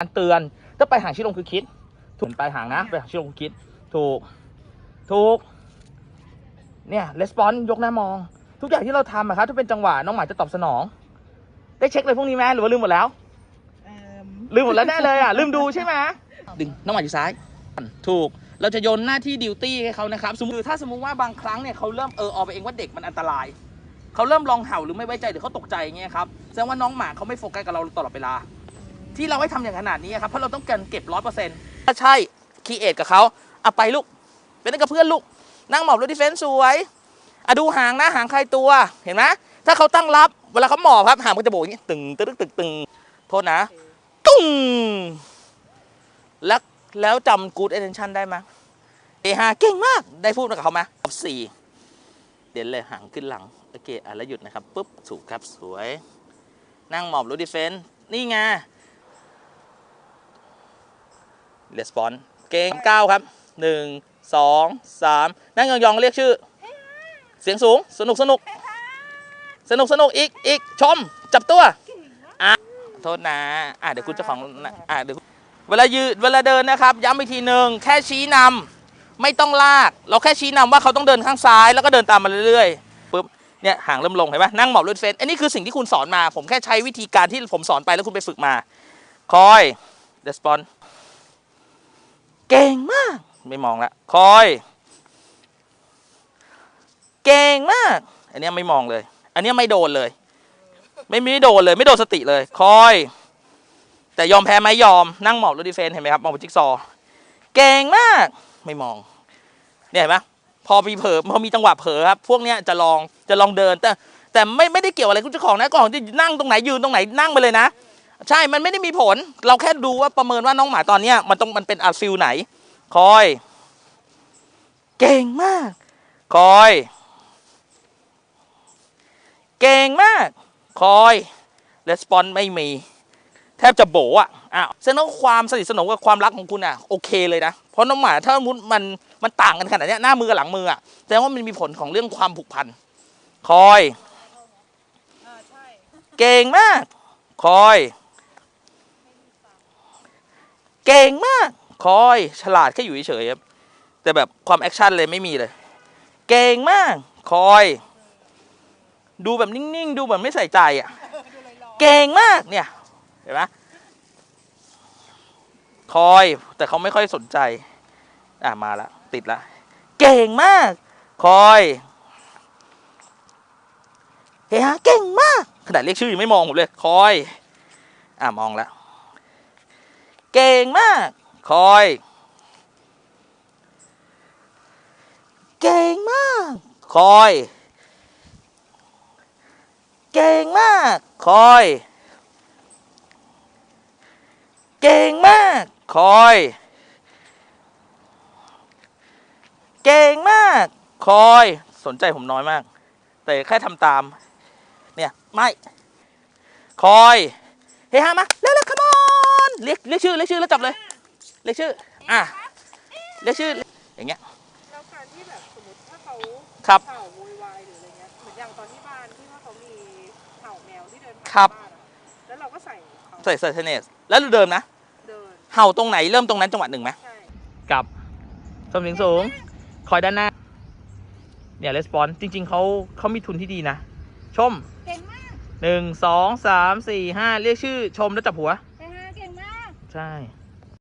การเตือนถ้าไปหางชิลงคือคิด ถูกไปหางนะ ไปหางชิลงคือคิด ถูก ถูก เนี่ยレスปอนยกหน้ามอง ทุกอย่างที่เราทำอะครับถ้าเป็นจังหวะน้องหมาจะตอบสนอง ได้เช็คเลยพวกนี้ไหมหรือว่าลืมหมดแล้วลืมหมดแล้วแน่เลยอะลืมดูใช่ไหมดึงน้องหมาอยู่ซ้าย ถูก เราจะโยนหน้าที่ดิวตี้ให้เขานะครับ สมมติถ้าสมมติว่าบางครั้งเนี่ยเขาเริ่มเออออกไปเองว่าเด็กมันอันตราย เขาเริ่มลองเห่าหรือไม่ไว้ใจหรือเขาตกใจอย่างเงี้ยครับแสดงว่าน้องหมาเขาไม่โฟกัสกับเราตลอดเวลา ที่เราให้ทำอย่างขนาดนี้ครับเพราะเราต้องการเก็บร้อยเปอร์เซ็นต์ถ้าใช่คีเอทกับเขาเอาไปลูกเป็นกับเพื่อนลูก นั่งหมอบรถดิเฟนซ์สวยอะดูหางนะหางใครตัวเห็นไหมถ้าเขาตั้งรับเวลาเขาหมอบครับหางมันจะโบกอย่างนี้ตึงตึงตึงตึงโทษนะ ตุ้งแล้วแล้วจำ good attention ได้ไหมเอฮาเก่งมากได้พูดกับเขาไหมสี่เด่นเลยหางขึ้นหลังโอเคอะแล้วหยุดนะครับปุ๊บถูกครับสวย นั่งหมอบรูดิเฟน นี่ไง เรสปอนเก่งเก้าครับหนึ่งสองสามนั่งยองๆเรียกชื่อ เสียงสูงสนุกสนุกสนุกสนุกอีกอีกชม จับตัวอะโทษนะอะเดี๋ยวคุณเจ้าของอะเดี๋ยวเวลายืนเวลาเดินนะครับ ย้ำอีกทีหนึ่งแค่ชี้นำไม่ต้องลาก เราแค่ชี้นำว่าเขาต้องเดินข้างซ้ายแล้วก็เดินตามมาเรื่อยๆปุ๊บเนี่ยห่างเริ่มลงเห็นไหมนั่งหมอบรถเฟนอันนี้คือสิ่งที่คุณสอนมา ผมแค่ใช้วิธีการที่ผมสอนไปแล้วคุณไปฝึกมา คอยเดสปอน เก่งมาก ไม่มองละคอย เก่งมาก อันนี้ไม่มองเลย อันนี้ไม่โดนเลย ไม่มีโดนเลย ไม่โดนสติเลย คอย แต่ยอมแพ้ไหมยอมนั่งหมอบรถดีเฟนเห็นไหมครับมองไปจิ๊กซอ เก่งมาก ไม่มอง เนี่ยเห็นไหมพอมีเผลอพอมีจังหวะเผลอครับพวกเนี้ยจะลองจะลองเดินแต่แต่ไม่ไม่ได้เกี่ยวอะไรกับเจ้าของนะก่อนที่นั่งตรงไหนยืนตรงไหนนั่งไปเลยนะ ใช่ มันไม่ได้มีผล เราแค่ดูว่าประเมินว่าน้องหมาตอนเนี้ยมันต้องมันเป็นอาฟิลไหน คอย เก่งมาก คอย เก่งมาก คอยレスปอนไม่มี แทบจะโบอะอ้าวแสดงว่าความสนิทสนมกับความรักของคุณอะโอเคเลยนะ เพราะน้องหมาถ้ามุดมันมันต่างกันขนาดนี้หน้ามือกับหลังมืออะแสดงว่ามันมีผลของเรื่องความผูกพัน คอย เก่งมาก คอย เก่งมาก คอยฉลาดแค่อยู่เฉยๆครับ แต่แบบความแอคชั่นเลยไม่มีเลย เก่งมาก คอย ดูแบบนิ่งๆ ดูแบบไม่ใส่ใจอะ เก่งมากเนี่ย เห็นไหมคอยแต่เขาไม่ค่อยสนใจ อะมาละติดละ เก่งมาก คอยเฮ้ยฮะเก่งมาก ขนาดเรียกชื่อยังไม่มองผมเลย คอย อะมองแล้ว เก่งมาก คอย เก่งมาก คอย เก่งมาก คอย เก่งมาก คอย เก่งมาก คอย สนใจผมน้อยมาก แต่แค่ทำตาม เนี่ย ไม่ คอย เฮ้ยฮามาเร็วเร็ว come on เรียกเรียกชื่อเรียกชื่อแล้วจับเลย เรียกชื่อ อะ เรียกชื่อ อย่างเงี้ย แล้วการที่แบบสมมติถ้าเขาครับ เห่าโวยวายหรืออะไรเงี้ย เหมือนอย่างตอนที่บ้านที่ว่าเขามีเห่าแมวที่เดินผ่านครับบ้านอะแล้วเราก็ใส่เขาใส่ใส่เทนเนส แล้วเดิมนะ เดิน เห่าตรงไหนเริ่มตรงนั้นจังหวะหนึ่งไหม ใช่กับสมถึงสูง คอยด้านหน้า เนี่ยレスปอนจริง ๆเขาเขามีทุนที่ดีนะ ชมเก่งมากหนึ่งสองสามสี่ห้าเรียกชื่อชมแล้วจับหัวเใช่